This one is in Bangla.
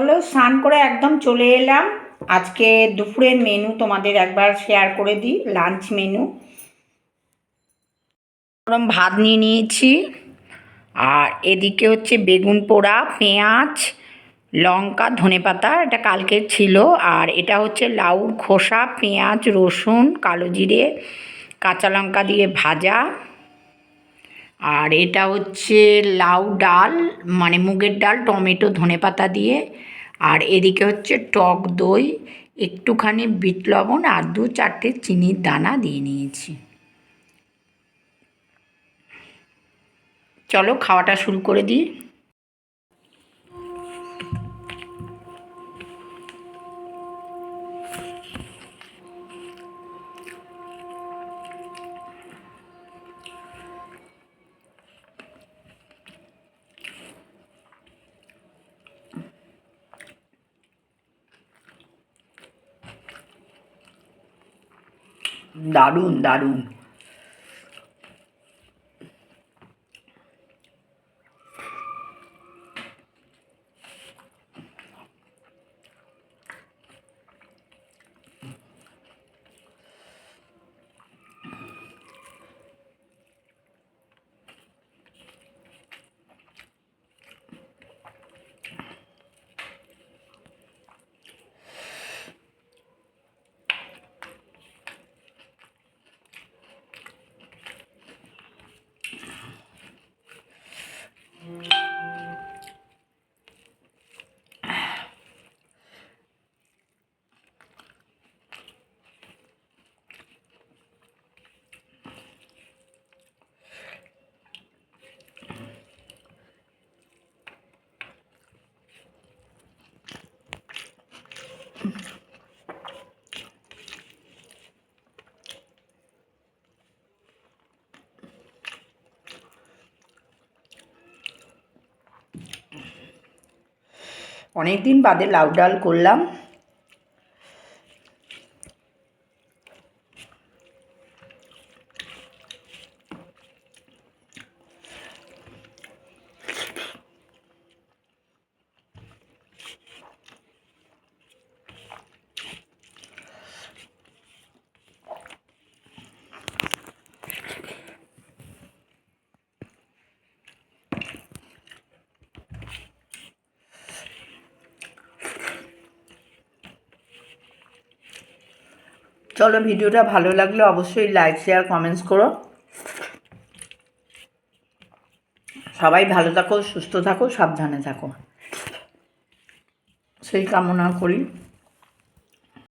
চলো, স্নান করে একদম চলে এলাম। আজকে দুপুরের মেনু তোমাদের একবার শেয়ার করে দিই লাঞ্চ মেনু গরম ভাত নিয়ে নিয়েছি, আর এদিকে হচ্ছে বেগুন পোড়া, পেঁয়াজ, লঙ্কা ধনেপাতা এটা কালকের ছিল। আর এটা হচ্ছে লাউর খোসা, পেঁয়াজ, রসুন, কালো জিরে, কাঁচা লঙ্কা দিয়ে ভাজা। আর এটা হচ্ছে লাউ ডাল মানে মুগের ডাল, টমেটো, ধনে পাতা দিয়ে। আর এদিকে হচ্ছে টক দই, একটুখানি বিট লবণ আর দু চারটে চিনির দানা দিয়ে নিয়েছি। চলো, খাওয়াটা শুরু করে দিই। দারুণ দারুণ অনেক দিন বাদে লাউ ডাল করলাম। চলো ভিডিওটা ভালো লাগলে অবশ্যই লাইক শেয়ার কমেন্টস করো। সবাই ভালো থাকো, সুস্থ থাকো, সাবধানে থাকো। সেই কামনা করি।